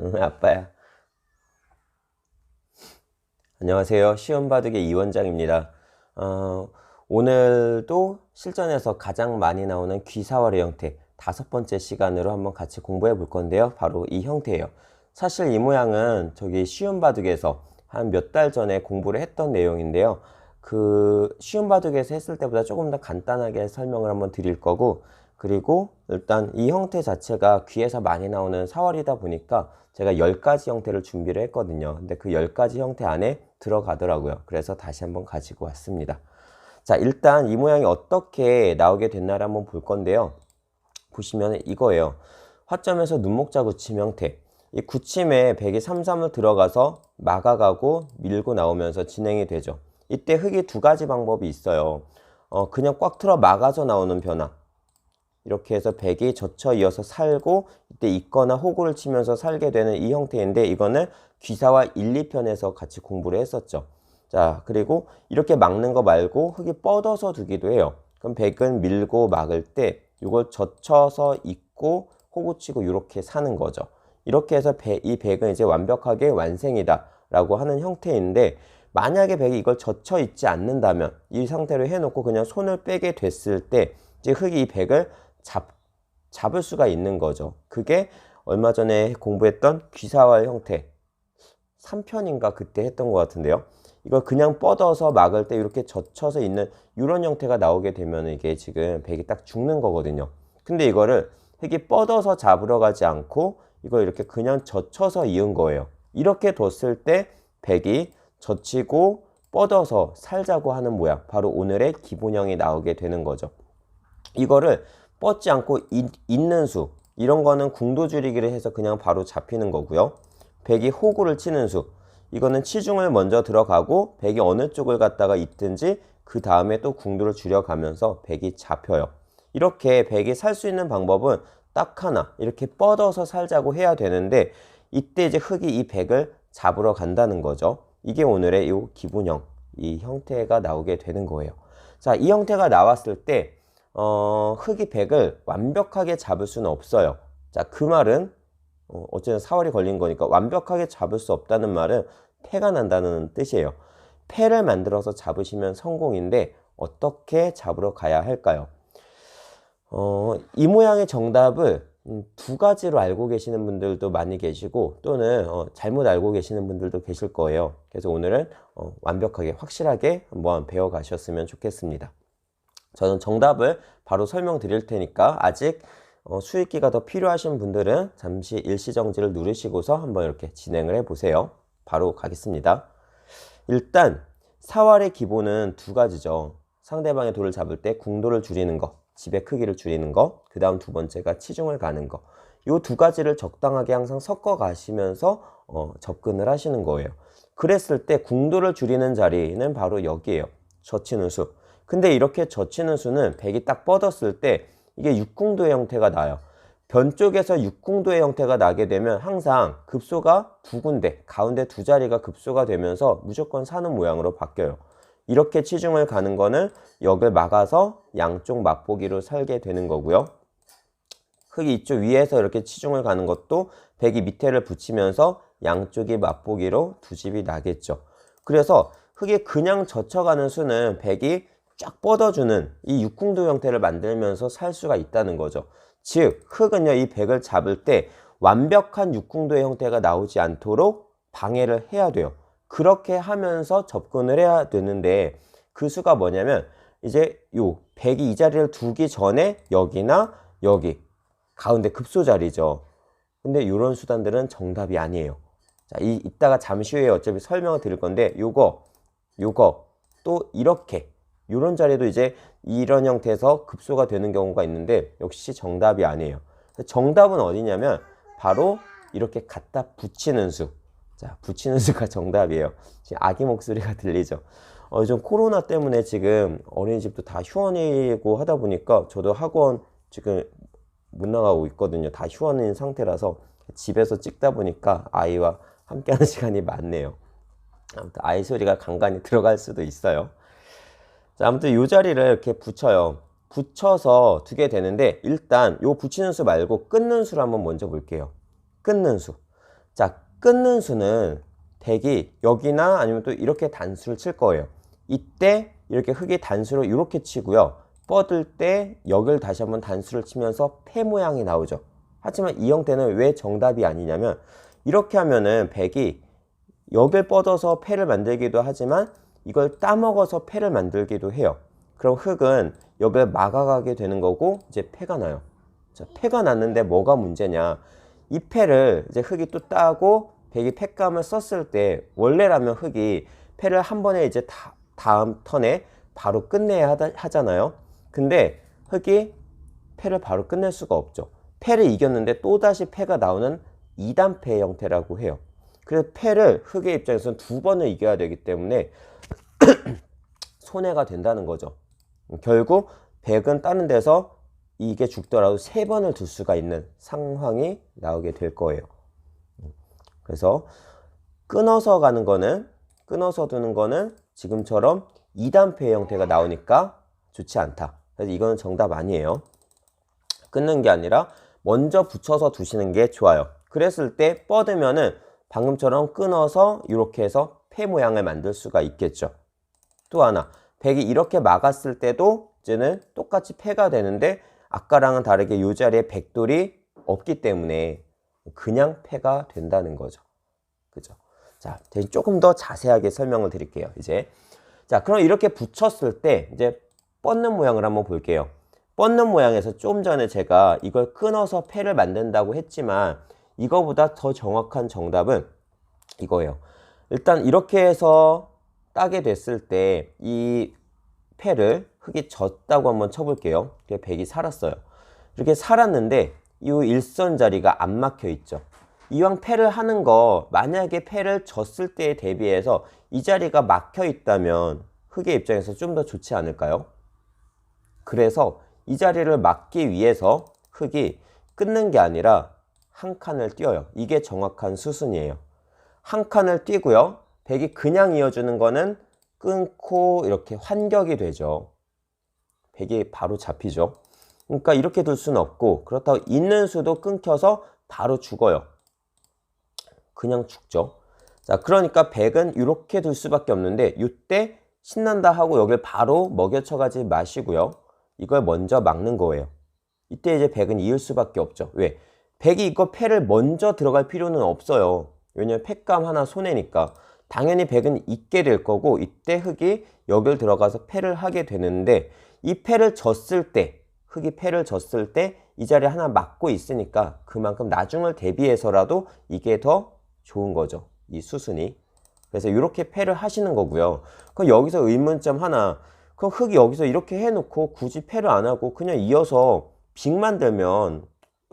응, 아빠야. 안녕하세요. 시험바둑의 이원장입니다. 어, 오늘도 실전에서 가장 많이 나오는 귀사월의 형태 다섯 번째 시간으로 한번 같이 공부해 볼 건데요. 바로 이 형태예요. 사실 이 모양은 저기 시험바둑에서 한 몇 달 전에 공부를 했던 내용인데요. 그 시험바둑에서 했을 때보다 조금 더 간단하게 설명을 한번 드릴 거고 그리고 일단 이 형태 자체가 귀에서 많이 나오는 사월이다 보니까 제가 10가지 형태를 준비를 했거든요. 근데 그 10가지 형태 안에 들어가더라고요. 그래서 다시 한번 가지고 왔습니다. 자, 일단 이 모양이 어떻게 나오게 됐나를 한번 볼 건데요. 보시면 이거예요. 화점에서 눈목자 굳힘 형태. 이 3, 3을 들어가서 막아가고 밀고 나오면서 진행이 되죠. 이때 흙이 두 가지 방법이 있어요. 어, 그냥 꽉 틀어 막아서 나오는 변화. 이렇게 해서 백이 젖혀 이어서 살고 이때 있거나 호구를 치면서 살게 되는 이 형태인데 이거는 귀사와 1, 2편에서 같이 공부를 했었죠. 자, 그리고 이렇게 막는 거 말고 흙이 뻗어서 두기도 해요. 그럼 백은 밀고 막을 때 이걸 젖혀서 있고 호구 치고 이렇게 사는 거죠. 이렇게 해서 배, 이 백은 이제 완벽하게 완생이다 라고 하는 형태인데 만약에 백이 이걸 젖혀 있지 않는다면 이 상태로 해놓고 그냥 손을 빼게 됐을 때 이제 흙이 이 백을 잡, 잡을 수가 있는 거죠. 그게 얼마 전에 공부했던 귀사활 형태 3편인가 그때 했던 것 같은데요. 이걸 그냥 뻗어서 막을 때 이렇게 젖혀서 있는 이런 형태가 나오게 되면 이게 지금 백이 딱 죽는 거거든요. 근데 이거를 흙이 뻗어서 잡으러 가지 않고 이걸 이렇게 그냥 젖혀서 이은 거예요. 이렇게 뒀을 때 백이 젖히고 뻗어서 살자고 하는 모양 바로 오늘의 기본형이 나오게 되는 거죠. 이거를 뻗지 않고 이, 있는 수 이런 거는 궁도 줄이기를 해서 그냥 바로 잡히는 거고요. 백이 호구를 치는 수 이거는 치중을 먼저 들어가고 백이 어느 쪽을 갖다가 있든지 그 다음에 또 궁도를 줄여가면서 백이 잡혀요. 이렇게 백이 살 수 있는 방법은 딱 하나 이렇게 뻗어서 살자고 해야 되는데 이때 이제 흙이 이 백을 잡으러 간다는 거죠. 이게 오늘의 이 기본형 이 형태가 나오게 되는 거예요. 자, 이 형태가 나왔을 때 어, 흙이 백을 완벽하게 잡을 수는 없어요. 자, 그 말은 어, 어쨌든 사월이 걸린 거니까 완벽하게 잡을 수 없다는 말은 패가 난다는 뜻이에요. 패를 만들어서 잡으시면 성공인데 어떻게 잡으러 가야 할까요? 어, 이 모양의 정답을 음, 두 가지로 알고 계시는 분들도 많이 계시고 또는 어, 잘못 알고 계시는 분들도 계실 거예요. 그래서 오늘은 어, 완벽하게 확실하게 한번 배워 가셨으면 좋겠습니다. 저는 정답을 바로 설명드릴 테니까 아직 어, 수익기가 더 필요하신 분들은 잠시 일시정지를 누르시고서 한번 이렇게 진행을 해 보세요. 바로 가겠습니다. 일단 사활의 기본은 두 가지죠. 상대방의 돌을 잡을 때 궁도를 줄이는 거, 집의 크기를 줄이는 거, 그 다음 두 번째가 치중을 가는 거. 이 두 가지를 적당하게 항상 섞어 가시면서 어, 접근을 하시는 거예요. 그랬을 때 궁도를 줄이는 자리는 바로 여기에요. 젖히는 수. 근데 이렇게 젖히는 수는 백이 딱 뻗었을 때 이게 육궁도의 형태가 나요. 변 쪽에서 육궁도의 형태가 나게 되면 항상 급소가 두 군데, 가운데 두 자리가 급소가 되면서 무조건 사는 모양으로 바뀌어요. 이렇게 치중을 가는 거는 역을 막아서 양쪽 맛보기로 살게 되는 거고요. 흙이 이쪽 위에서 이렇게 치중을 가는 것도 백이 밑에를 붙이면서 양쪽이 맛보기로 두 집이 나겠죠. 그래서 흙이 그냥 젖혀가는 수는 백이 쫙 뻗어주는 이 육궁도 형태를 만들면서 살 수가 있다는 거죠. 즉 흙은요 이 백을 잡을 때 완벽한 육궁도의 형태가 나오지 않도록 방해를 해야 돼요. 그렇게 하면서 접근을 해야 되는데 그 수가 뭐냐면 이제 요 백이 이 자리를 두기 전에 여기나 여기 가운데 급소 자리죠. 근데 이런 수단들은 정답이 아니에요. 자, 이, 이따가 잠시 후에 어차피 설명을 드릴 건데 요거 요거 또 이렇게 이런 자리도 이제 이런 형태에서 급소가 되는 경우가 있는데 역시 정답이 아니에요. 정답은 어디냐면 바로 이렇게 갖다 붙이는 수. 자, 붙이는 수가 정답이에요. 지금 아기 목소리가 들리죠. 어, 좀 코로나 때문에 지금 어린이집도 다 휴원이고 하다 보니까 저도 학원 지금 못 나가고 있거든요. 다 휴원인 상태라서 집에서 찍다 보니까 아이와 함께하는 시간이 많네요. 아무튼 아이 소리가 간간히 들어갈 수도 있어요. 자, 아무튼 이 자리를 이렇게 붙여요. 붙여서 두게 되는데 일단 요 붙이는 수 말고 끊는 수를 한번 먼저 볼게요. 끊는 수. 자, 끊는 수는 덱이 여기나 아니면 또 이렇게 단수를 칠 거예요. 이때 이렇게 흙이 단수로 이렇게 치고요. 뻗을 때 여기를 다시 한번 단수를 치면서 패 모양이 나오죠. 하지만 이 형태는 왜 정답이 아니냐면 이렇게 하면은 백이 여길 뻗어서 패를 만들기도 하지만 이걸 따먹어서 패를 만들기도 해요. 그럼 흙은 여길 막아가게 되는 거고 이제 패가 나요. 자, 패가 났는데 뭐가 문제냐? 이 패를 이제 흙이 또 따고 백이 패감을 썼을 때 원래라면 흙이 패를 한 번에 이제 다, 다음 턴에 바로 끝내야 하다, 하잖아요. 근데 흙이 패를 바로 끝낼 수가 없죠. 패를 이겼는데 또다시 패가 나오는 2단패 형태라고 해요. 그래서 패를 흙의 입장에서는 두 번을 이겨야 되기 때문에 손해가 된다는 거죠. 결국 백은 다른 데서 이게 죽더라도 세 번을 둘 수가 있는 상황이 나오게 될 거예요. 그래서 끊어서 가는 거는 끊어서 두는 거는 지금처럼 2단패 형태가 나오니까 좋지 않다. 그래서 이거는 정답 아니에요. 끊는 게 아니라 먼저 붙여서 두시는 게 좋아요. 그랬을 때 뻗으면은 방금처럼 끊어서 이렇게 해서 패 모양을 만들 수가 있겠죠. 또 하나, 백이 이렇게 막았을 때도 이제는 똑같이 패가 되는데 아까랑은 다르게 이 자리에 백돌이 없기 때문에 그냥 패가 된다는 거죠. 그죠? 자, 대신 조금 더 자세하게 설명을 드릴게요. 이제 자, 그럼 이렇게 붙였을 때 이제 뻗는 모양을 한번 볼게요. 뻗는 모양에서 좀 전에 제가 이걸 끊어서 패를 만든다고 했지만 이거보다 더 정확한 정답은 이거예요. 일단 이렇게 해서 따게 됐을 때 이 패를 흙이 졌다고 한번 쳐볼게요. 백이 살았어요. 이렇게 살았는데 이 일선 자리가 안 막혀 있죠. 이왕 패를 하는 거 만약에 패를 졌을 때에 대비해서 이 자리가 막혀 있다면 흙의 입장에서 좀 더 좋지 않을까요? 그래서 이 자리를 막기 위해서 흙이 끊는 게 아니라 한 칸을 띄어요. 이게 정확한 수순이에요. 한 칸을 띄고요. 백이 그냥 이어주는 거는 끊고 이렇게 환격이 되죠. 백이 바로 잡히죠. 그러니까 이렇게 둘 수는 없고 그렇다고 있는 수도 끊겨서 바로 죽어요. 그냥 죽죠. 자, 그러니까 백은 이렇게 둘 수밖에 없는데 이때 신난다 하고 여길 바로 먹여쳐가지 마시고요. 이걸 먼저 막는 거예요. 이때 이제 백은 이을 수밖에 없죠. 왜? 백이 이거 패를 먼저 들어갈 필요는 없어요. 왜냐면 패감 하나 손해니까. 당연히 백은 있게 될 거고 이때 흙이 여길 들어가서 패를 하게 되는데 이 패를 졌을 때 흙이 패를 졌을 때 이 자리에 하나 막고 있으니까 그만큼 나중을 대비해서라도 이게 더 좋은 거죠. 이 수순이. 그래서 이렇게 패를 하시는 거고요. 그럼 여기서 의문점 하나. 그럼 흙이 여기서 이렇게 해놓고 굳이 패를 안 하고 그냥 이어서 빅 만 들면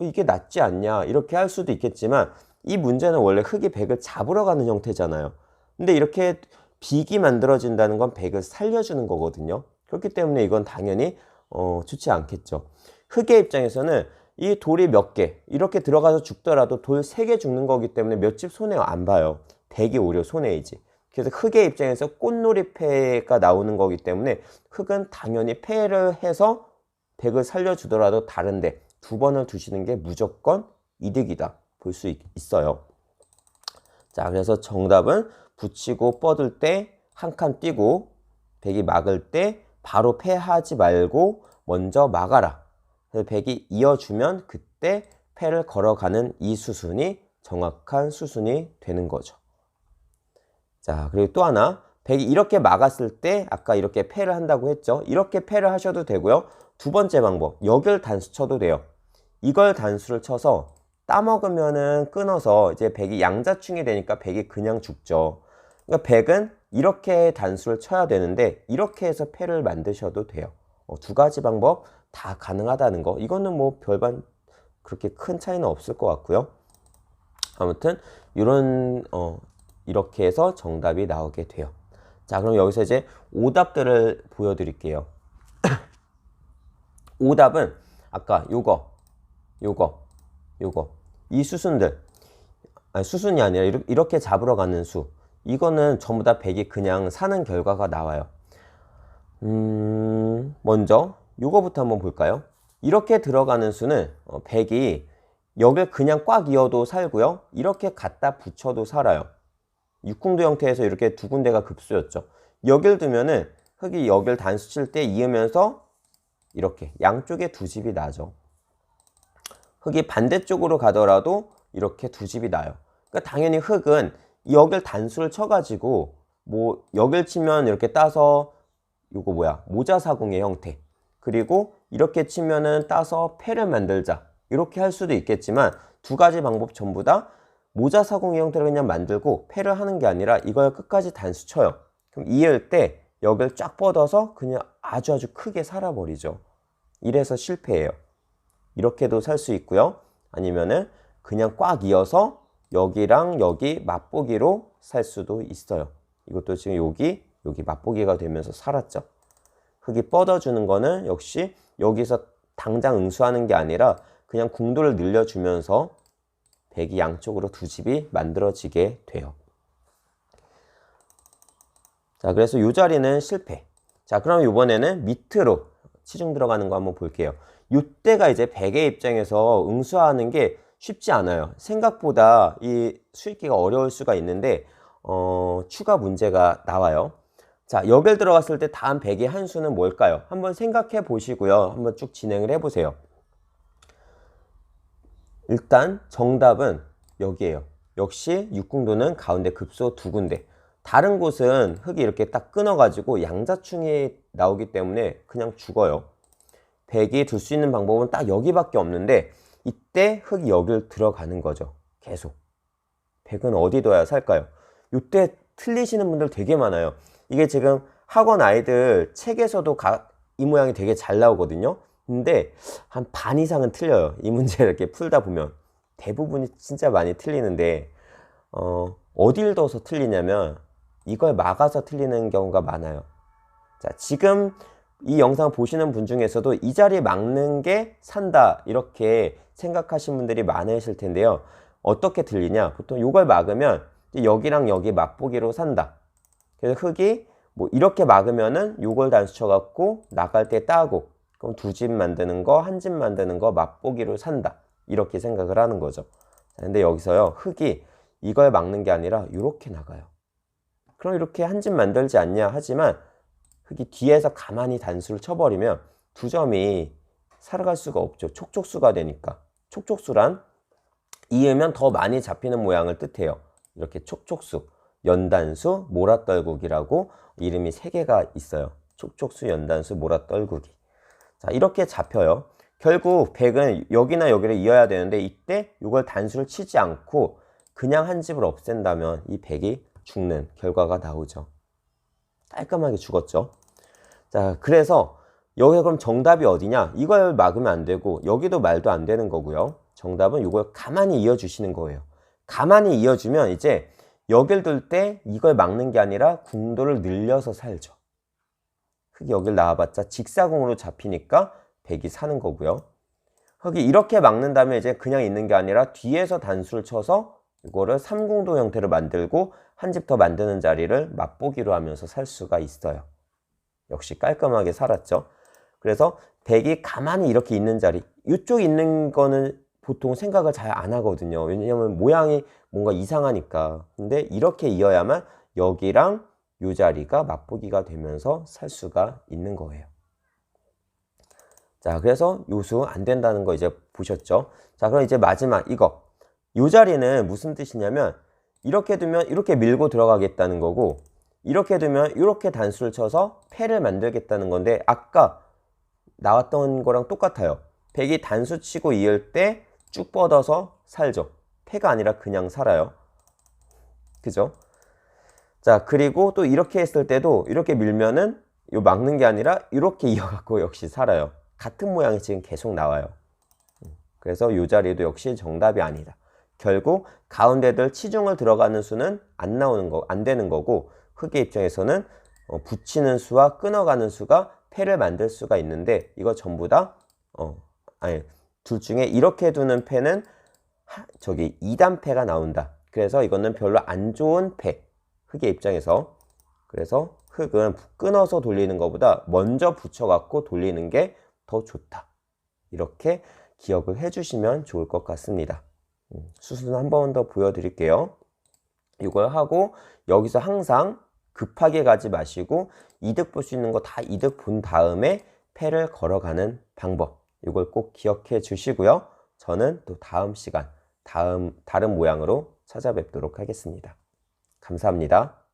이게 낫지 않냐 이렇게 할 수도 있겠지만 이 문제는 원래 흙이 백을 잡으러 가는 형태잖아요. 근데 이렇게 빅이 만들어진다는 건 백을 살려주는 거거든요. 그렇기 때문에 이건 당연히 어, 좋지 않겠죠. 흙의 입장에서는 이 돌이 몇 개 이렇게 들어가서 죽더라도 돌 세 개 죽는 거기 때문에 몇 집 손해 안 봐요. 백이 오히려 손해이지. 그래서 흙의 입장에서 꽃놀이 패가 나오는 거기 때문에 흙은 당연히 패를 해서 백을 살려주더라도 다른데 두 번을 두시는 게 무조건 이득이다 볼 수 있어요. 자, 그래서 정답은 붙이고 뻗을 때 한칸 띄고 백이 막을 때 바로 패하지 말고 먼저 막아라. 그래서 백이 이어주면 그때 패를 걸어가는 이 수순이 정확한 수순이 되는 거죠. 자, 그리고 또 하나. 백이 이렇게 막았을 때 아까 이렇게 패를 한다고 했죠. 이렇게 패를 하셔도 되고요. 두 번째 방법. 여길 단수 쳐도 돼요. 이걸 단수를 쳐서 따먹으면은 끊어서 이제 백이 양자충이 되니까 백이 그냥 죽죠. 그러니까 백은 이렇게 단수를 쳐야 되는데 이렇게 해서 패를 만드셔도 돼요. 어, 두 가지 방법 다 가능하다는 거. 이거는 뭐 별반 그렇게 큰 차이는 없을 것 같고요. 아무튼 이런 어, 이렇게 해서 정답이 나오게 돼요. 자, 그럼 여기서 이제 오답들을 보여드릴게요. 오답은 아까 요거, 요거, 요거 이 수순들 아니, 수순이 아니라 이렇게 잡으러 가는 수 이거는 전부 다 백이 그냥 사는 결과가 나와요. 음, 먼저 요거부터 한번 볼까요? 이렇게 들어가는 수는 어, 백이 여길 그냥 꽉 이어도 살고요. 이렇게 갖다 붙여도 살아요. 육궁도 형태에서 이렇게 두 군데가 급수였죠. 여길 두면은 흙이 여길 단수 칠 때 이으면서 이렇게 양쪽에 두 집이 나죠. 흙이 반대쪽으로 가더라도 이렇게 두 집이 나요. 그러니까 당연히 흙은 여길 단수를 쳐가지고 뭐 여길 치면 이렇게 따서 이거 뭐야 모자사궁의 형태 그리고 이렇게 치면은 따서 패를 만들자 이렇게 할 수도 있겠지만 두 가지 방법 전부 다 모자사궁의 형태를 그냥 만들고 패를 하는 게 아니라 이걸 끝까지 단수 쳐요. 그럼 이을 때 여길 쫙 뻗어서 그냥 아주 아주 크게 살아버리죠. 이래서 실패해요. 이렇게도 살 수 있고요. 아니면은 그냥 꽉 이어서 여기랑 여기 맛보기로 살 수도 있어요. 이것도 지금 여기 여기 맛보기가 되면서 살았죠. 흙이 뻗어주는 거는 역시 여기서 당장 응수하는 게 아니라 그냥 궁도를 늘려주면서 백이 양쪽으로 두 집이 만들어지게 돼요. 자, 그래서 이 자리는 실패. 자, 그럼 이번에는 밑으로 치중 들어가는 거 한번 볼게요. 이때가 이제 백의 입장에서 응수하는 게 쉽지 않아요. 생각보다 이 수익기가 어려울 수가 있는데 어, 추가 문제가 나와요. 자, 여길 들어갔을 때 다음 백의 한 수는 뭘까요? 한번 생각해 보시고요. 한번 쭉 진행을 해 보세요. 일단 정답은 여기에요. 역시 육궁도는 가운데 급소 두 군데. 다른 곳은 흙이 이렇게 딱 끊어가지고 양자충이 나오기 때문에 그냥 죽어요. 백이 둘 수 있는 방법은 딱 여기밖에 없는데 이때 흙이 여길 들어가는 거죠. 계속. 백은 어디 둬야 살까요? 이때 틀리시는 분들 되게 많아요. 이게 지금 학원 아이들 책에서도 가, 이 모양이 되게 잘 나오거든요. 근데 한 반 이상은 틀려요. 이 문제 이렇게 풀다 보면. 대부분이 진짜 많이 틀리는데, 어, 어딜 둬서 틀리냐면 이걸 막아서 틀리는 경우가 많아요. 자, 지금 이 영상 보시는 분 중에서도 이 자리 막는 게 산다. 이렇게 생각하신 분들이 많으실 텐데요. 어떻게 틀리냐? 보통 이걸 막으면 여기랑 여기 맛보기로 산다. 그래서 흙이 뭐 이렇게 막으면은 요걸 단수 쳐 갖고 나갈 때 따고 그럼 두 집 만드는 거, 한 집 만드는 거 맛보기로 산다. 이렇게 생각을 하는 거죠. 근데 여기서요, 흙이 이걸 막는 게 아니라 이렇게 나가요. 그럼 이렇게 한 집 만들지 않냐 하지만 흙이 뒤에서 가만히 단수를 쳐버리면 두 점이 살아갈 수가 없죠. 촉촉수가 되니까. 촉촉수란 이으면 더 많이 잡히는 모양을 뜻해요. 이렇게 촉촉수, 연단수, 모라떨국이라고 이름이 세 개가 있어요. 촉촉수, 연단수, 모라떨국이. 자, 이렇게 잡혀요. 결국 백은 여기나 여기를 이어야 되는데 이때 이걸 단수를 치지 않고 그냥 한 집을 없앤다면 이 백이 죽는 결과가 나오죠. 깔끔하게 죽었죠. 자, 그래서 여기가 그럼 정답이 어디냐? 이걸 막으면 안 되고 여기도 말도 안 되는 거고요. 정답은 이걸 가만히 이어주시는 거예요. 가만히 이어주면 이제 여길 둘 때 이걸 막는 게 아니라 궁도를 늘려서 살죠. 흙이 여길 나와봤자 직사궁으로 잡히니까 백이 사는 거고요. 흙이 이렇게 막는다면 이제 그냥 있는 게 아니라 뒤에서 단수를 쳐서 이거를 삼궁도 형태로 만들고 한 집 더 만드는 자리를 맛보기로 하면서 살 수가 있어요. 역시 깔끔하게 살았죠. 그래서 백이 가만히 이렇게 있는 자리, 이쪽 있는 거는 보통 생각을 잘 안 하거든요. 왜냐면 모양이 뭔가 이상하니까. 근데 이렇게 이어야만 여기랑 이 자리가 맛보기가 되면서 살 수가 있는 거예요. 자, 그래서 요수 안 된다는 거 이제 보셨죠? 자, 그럼 이제 마지막 이거. 이 자리는 무슨 뜻이냐면 이렇게 두면 이렇게 밀고 들어가겠다는 거고 이렇게 두면 이렇게 단수를 쳐서 패를 만들겠다는 건데 아까 나왔던 거랑 똑같아요. 백이 단수 치고 이을 때 쭉 뻗어서 살죠. 패가 아니라 그냥 살아요. 그죠? 자, 그리고 또 이렇게 했을 때도 이렇게 밀면은 요 막는 게 아니라 이렇게 이어갖고 역시 살아요. 같은 모양이 지금 계속 나와요. 그래서 이 자리도 역시 정답이 아니다. 결국 가운데들 치중을 들어가는 수는 안 나오는 거, 안 되는 거고 흙의 입장에서는 어, 붙이는 수와 끊어가는 수가 패를 만들 수가 있는데 이거 전부 다 어, 아니 둘 중에 이렇게 두는 패는 하, 저기 2단 패가 나온다. 그래서 이거는 별로 안 좋은 패. 흙의 입장에서 그래서 흙은 끊어서 돌리는 것보다 먼저 붙여갖고 돌리는 게 더 좋다. 이렇게 기억을 해주시면 좋을 것 같습니다. 음, 수순 한번 더 보여드릴게요. 이걸 하고 여기서 항상 급하게 가지 마시고 이득 볼 수 있는 거 다 이득 본 다음에 패를 걸어가는 방법. 이걸 꼭 기억해 주시고요. 저는 또 다음 시간, 다음, 다른 모양으로 찾아뵙도록 하겠습니다. 감사합니다.